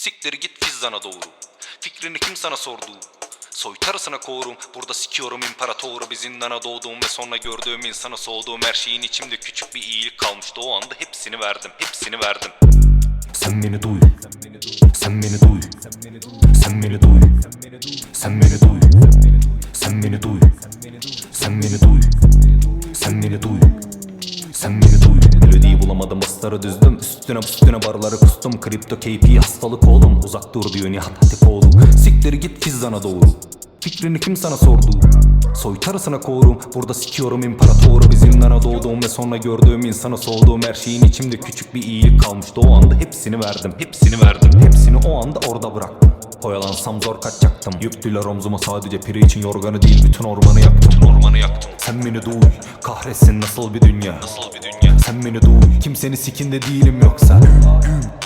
Siktir git fizzana doğru. Fikrini kim sana sordu? Soytarısına korum Burada sikiyorum imparatoru. Bir zindana doğduğum ve sonra gördüğüm insana soğuduğum Her şeyin içimde küçük bir iyilik kalmıştı. O anda hepsini verdim Hepsini verdim. Sen beni duy. Sen beni duy. Sen beni duy. Sen beni duy. Sen beni duy. Sen beni duy. Sen beni duy. Sen beni duy bulamadım ısları düzdüm. Üstüne üstüne barları kustum. Kripto KP hastalık oğlum. Uzak dur diyor Nihat Hatipoğlu Siktir git fizzana doğru. Fikrini kim sana sordu? Soytarısına korum Burada sikiyorum imparatoru. Bir zindana doğduğum ve sonra gördüğüm insana soğuduğum Her şeyin içimde küçük bir iyilik kalmıştı O anda hepsini verdim. Hepsini verdim. Hepsini o anda orada bıraktım. Oyalansam zor kaçacaktım. Yüktüler omzuma sadece piri için yorganı değil Bütün ormanı yaktım. Bütün ormanı yaktım. Sen beni duy. Kahretsin nasıl bir dünya? Nasıl bir dünya Sen beni duy Kimsenin sikinde değilim yoksa.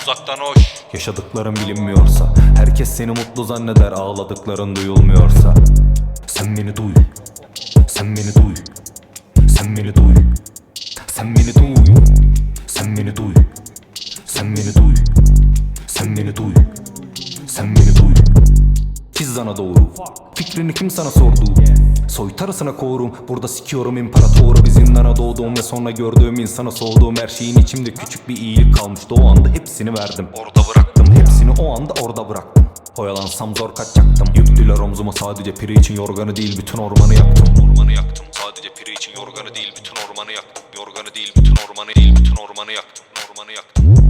Uzaktan hoş. Yaşadıkların bilinmiyorsa Herkes seni mutlu zanneder Ağladıkların duyulmuyorsa. Sen beni duy Sen beni duy Sen beni duy Sen beni duy. Sen beni duy Sen beni duy Sen beni duy Sen beni duy. Pizzana doğru Fikrini kim sana sordu Soytarısına korum Burada sikiyorum. İmparatoru Bir zindana doğduğum ve sonra gördüğüm insana soğuduğum Her şeyin içimde küçük bir iyilik kalmıştı O anda hepsini verdim. Orada bıraktım Hepsini o anda orada bıraktım. Oyalansam zor kaçacaktım. Yüktüler omzuma sadece piri için yorganı değil bütün ormanı yaktım. Ormanı yaktım Sadece piri için yorganı değil bütün ormanı yaktım. Yorganı değil bütün ormanı değil bütün ormanı yaktım. Ormanı yaktım